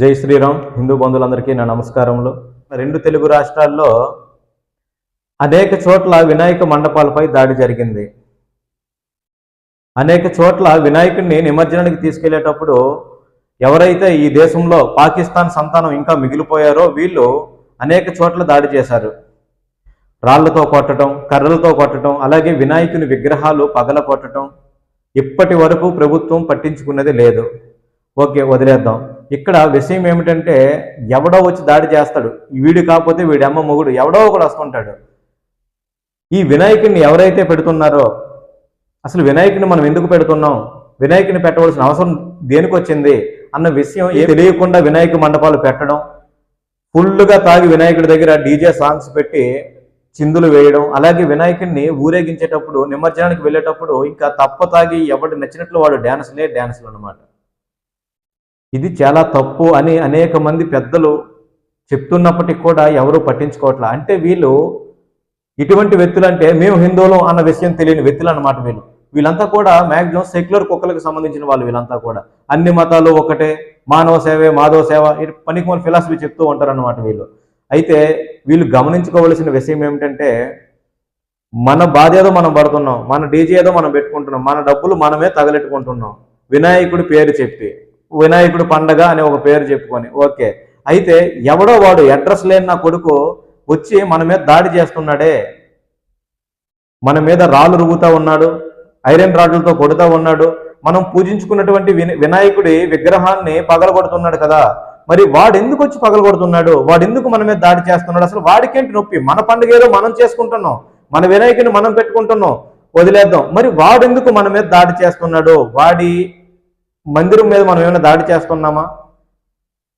జై శ్రీరామ్. హిందూ బంధువులందరికీ నా నమస్కారములు. రెండు తెలుగు రాష్ట్రాల్లో అనేక చోట్ల వినాయక మండపాలపై దాడి జరిగింది. అనేక చోట్ల వినాయకుడిని నిమజ్జనానికి తీసుకెళ్ళేటప్పుడు ఎవరైతే ఈ దేశంలో పాకిస్తాన్ సంతానం ఇంకా మిగిలిపోయారో వీళ్ళు అనేక చోట్ల దాడి చేశారు. రాళ్ళతో కొట్టడం కర్రలతో కొట్టడం అలాగే వినాయకుని విగ్రహాలు పగల కొట్టడం ఇప్పటి వరకు ప్రభుత్వం పట్టించుకున్నది లేదు. ఓకే వదిలేద్దాం. ఇక్కడ విషయం ఏమిటంటే ఎవడో వచ్చి దాడి చేస్తాడు. వీడు కాకపోతే వీడి అమ్మ మొగుడు ఎవడో ఒకడు వస్తుంటాడు. ఈ వినాయకుడిని ఎవరైతే పెడుతున్నారో అసలు వినాయకుని మనం ఎందుకు పెడుతున్నాం? వినాయకుని పెట్టవలసిన అవసరం దేనికి వచ్చింది? అన్న విషయం ఏ తెలియకుండా వినాయక మండపాలు పెట్టడం ఫుల్గా తాగి వినాయకుడి దగ్గర డీజే సాంగ్స్ పెట్టి చిందులు వేయడం అలాగే వినాయకుడిని ఊరేగించేటప్పుడు నిమజ్జనానికి వెళ్ళేటప్పుడు ఇంకా తప్ప తాగి ఎవడు నచ్చినట్లు వాడు డ్యాన్స్లే డ్యాన్సులు అన్నమాట. ఇది చాలా తప్పు అని అనేక మంది పెద్దలు చెప్తున్నప్పటికీ కూడా ఎవరు పట్టించుకోవట్లా. అంటే వీళ్ళు ఇటువంటి వ్యక్తులు అంటే మేము హిందువులం అన్న విషయం తెలియని వ్యక్తులు అన్నమాట వీళ్ళు. వీళ్ళంతా కూడా మ్యాక్సిమం సెక్యులర్ కుక్కలకు సంబంధించిన వాళ్ళు వీళ్ళంతా కూడా. అన్ని మతాలు ఒకటే మానవ సేవే మాధవ సేవ ఇటు పనికి మన ఫిలాసఫీ చెప్తూ ఉంటారు అన్నమాట వీళ్ళు. అయితే వీళ్ళు గమనించుకోవలసిన విషయం ఏమిటంటే మన బాధ ఏదో మనం పడుతున్నాం మన డీజే ఏదో మనం పెట్టుకుంటున్నాం మన డబ్బులు మనమే తగలెట్టుకుంటున్నాం. వినాయకుడి పేరు చెప్పి వినాయకుడు పండగ అని ఒక పేరు చెప్పుకొని. ఓకే. అయితే ఎవడో వాడు అడ్రస్ లేని నా కొడుకు వచ్చి మన మీద దాడి చేస్తున్నాడే. మన మీద రాళ్ళు రుగుతా ఉన్నాడు. ఐరన్ రాడ్లతో కొడుతూ ఉన్నాడు. మనం పూజించుకున్నటువంటి విన- వినాయకుడి విగ్రహాన్ని పగలగొడుతున్నాడు కదా. మరి వాడు ఎందుకు వచ్చి పగలగొడుతున్నాడు? వాడు ఎందుకు మన మీద దాడి చేస్తున్నాడు? అసలు వాడికేంటి నొప్పి? మన పండుగ ఏదో మనం చేసుకుంటున్నాం. మన వినాయకుని మనం పెట్టుకుంటున్నాం. వదిలేద్దాం. మరి వాడెందుకు మన మీద దాడి చేస్తున్నాడు? వాడి మందిరం మీద మనం ఏమైనా దాడి చేస్తున్నామా?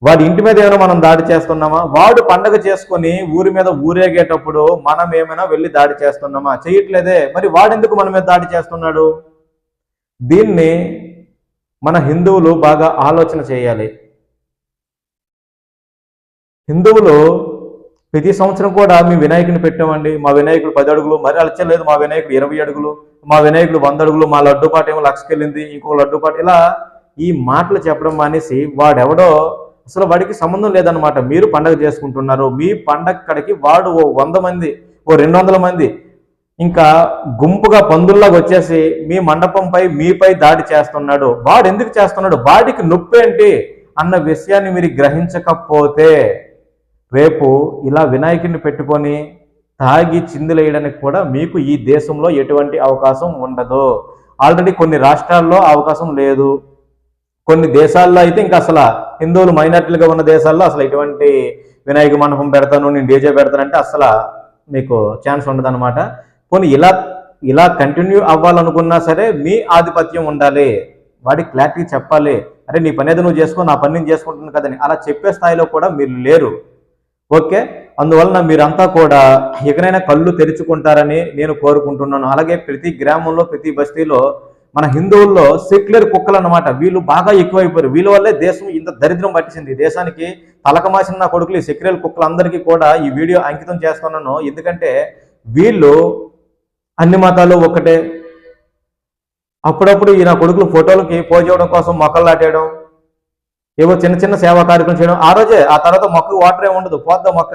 వాడి ఇంటి మీద ఏమైనా మనం దాడి చేస్తున్నామా? వాడు పండగ చేసుకొని ఊరి మీద ఊరేగేటప్పుడు మనం ఏమైనా వెళ్ళి దాడి చేస్తున్నామా? చేయట్లేదే. మరి వాడెందుకు మన మీద దాడి చేస్తున్నాడు? దీన్ని మన హిందువులు బాగా ఆలోచన చేయాలి. హిందువులు ప్రతి సంవత్సరం కూడా మీ వినాయకుని పెట్టామండి. మా వినాయకుడు పది అడుగులు. మరి అలచలేదు మా వినాయకుడు ఇరవై అడుగులు. మా వినాయకుడు వంద అడుగులు. మా లడ్డుపాటు ఏమో లక్షకెళ్ళింది. ఇంకో లడ్డుపాటు ఇలా ఈ మాటలు చెప్పడం మానేసి వాడెవడో అసలు వాడికి సంబంధం లేదనమాట మీరు పండగ చేసుకుంటున్నారు. మీ పండగక్కడికి వాడు ఓ వంద మంది ఓ రెండు వందల మంది ఇంకా గుంపుగా పందుల్లాగా వచ్చేసి మీ మండపంపై మీపై దాడి చేస్తున్నాడు. వాడు ఎందుకు చేస్తున్నాడు? వాడికి నొప్పి ఏంటి అన్న విషయాన్ని మీరు గ్రహించకపోతే రేపు ఇలా వినాయకుడిని పెట్టుకొని తాగి చిందులేయడానికి కూడా మీకు ఈ దేశంలో ఎటువంటి అవకాశం ఉండదు. ఆల్రెడీ కొన్ని రాష్ట్రాల్లో అవకాశం లేదు. కొన్ని దేశాల్లో అయితే ఇంకా అసలు హిందువులు మైనార్టీలుగా ఉన్న దేశాల్లో అసలు ఎటువంటి వినాయక మండపం పెడతాను నేను డీజే పెడతానంటే అసలు మీకు ఛాన్స్ ఉండదన్నమాట. పోనీ ఇలా ఇలా కంటిన్యూ అవ్వాలనుకున్నా సరే మీ ఆధిపత్యం ఉండాలి. వాడికి క్లారిటీ చెప్పాలి. అరే నీ పని ఏదో నువ్వు చేసుకో నా పని నేను చేసుకుంటున్నాను కదని అలా చెప్పే స్థాయిలో కూడా మీరు లేరు. ఓకే? అందువలన మీరంతా కూడా ఎక్కడైనా కళ్ళు తెరుచుకుంటారని నేను కోరుకుంటున్నాను. అలాగే ప్రతి గ్రామంలో ప్రతి బస్తీలో మన హిందువుల్లో సెక్యులర్ కుక్కలు అన్నమాట. వీళ్ళు బాగా ఎక్కువైపోయారు. వీళ్ళ వల్లే దేశం ఇంత దరిద్రం పట్టించింది. దేశానికి తలకమాసిన నా కొడుకులు ఈ సెక్యులర్ కుక్కలందరికీ కూడా ఈ వీడియో అంకితం చేస్తున్నాను. ఎందుకంటే వీళ్ళు అన్ని మతాలు ఒక్కటే అప్పుడప్పుడు ఈ నా కొడుకులు ఫోటోలకి పోజ్ చేయడం కోసం మొక్కలు నాటేయడం ఏవో చిన్న చిన్న సేవా కార్యక్రమం చేయడం. ఆ రోజే ఆ తర్వాత మొక్క వాటర్ ఏమి ఉండదు. పోద్దా మొక్క?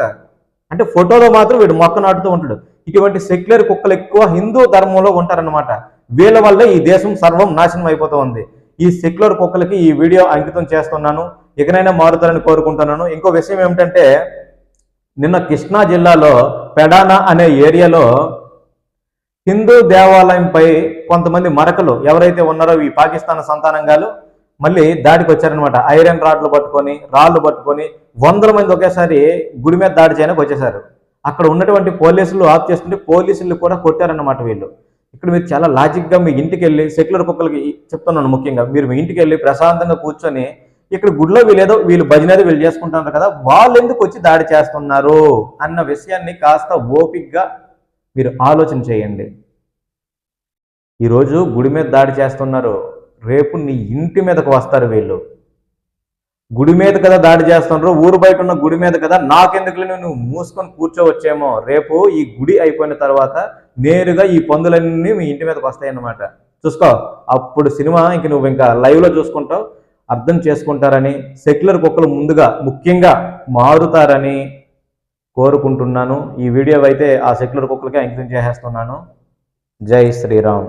అంటే ఫోటోలో మాత్రం వీడు మొక్క నాటుతూ ఉంటాడు. ఇటువంటి సెక్యులర్ కుక్కలు ఎక్కువ హిందూ ధర్మంలో ఉంటారనమాట వీళ్ళ వల్లే ఈ దేశం సర్వం నాశనం అయిపోతుంది. ఈ సెక్యులర్ కుక్కలకి ఈ వీడియో అంకితం చేస్తున్నాను. ఇకనైనా మారుతారని కోరుకుంటున్నాను. ఇంకో విషయం ఏమిటంటే నిన్న కృష్ణా జిల్లాలో పెడానా అనే ఏరియాలో హిందూ దేవాలయంపై కొంతమంది మరకలు ఎవరైతే ఉన్నారో ఈ పాకిస్తాన్ సంతానంగాలు మళ్ళీ దాడికి వచ్చారనమాట ఐరన్ రాడ్లు పట్టుకొని రాళ్ళు పట్టుకొని వందల మంది ఒకేసారి గుడి మీద దాడి చేయడానికి వచ్చేసారు. అక్కడ ఉన్నటువంటి పోలీసులు ఆఫ్ చేస్తుంటే పోలీసులు కూడా కొట్టారన్నమాట వీళ్ళు. ఇక్కడ మీరు చాలా లాజిక్గా మీ ఇంటికి వెళ్ళి సెక్యులర్ కుక్కలకి చెప్తున్నాను ముఖ్యంగా. మీరు మీ ఇంటికి వెళ్ళి ప్రశాంతంగా కూర్చొని ఇక్కడ గుడిలో వీళ్ళేదో వీళ్ళు భజన ఏదో వీళ్ళు చేసుకుంటున్నారు కదా వాళ్ళు ఎందుకు వచ్చి దాడి చేస్తున్నారు అన్న విషయాన్ని కాస్త ఓపిక్గా మీరు ఆలోచన చేయండి. ఈరోజు గుడి మీద దాడి చేస్తున్నారు రేపు నీ ఇంటి మీదకు వస్తారు వీళ్ళు. గుడి మీద కదా దాడి చేస్తున్నారు ఊరు బయట ఉన్న గుడి మీద కదా? నాకెందుకు నువ్వు మూసుకొని కూర్చోవచ్చేమో. రేపు ఈ గుడి అయిపోయిన తర్వాత నేరుగా ఈ పందులన్నీ మీ ఇంటి మీదకి వస్తాయి అన్నమాట చూసుకో అప్పుడు సినిమా ఇంక నువ్వు ఇంకా లైవ్లో చూసుకుంటావు అర్థం చేసుకుంటారని సెక్యులర్ కుక్కలు ముందుగా ముఖ్యంగా మారుతారని కోరుకుంటున్నాను. ఈ వీడియో అయితే ఆ సెక్యులర్ కుక్కలకే అంకితం చేసేస్తున్నాను. జై శ్రీరామ్.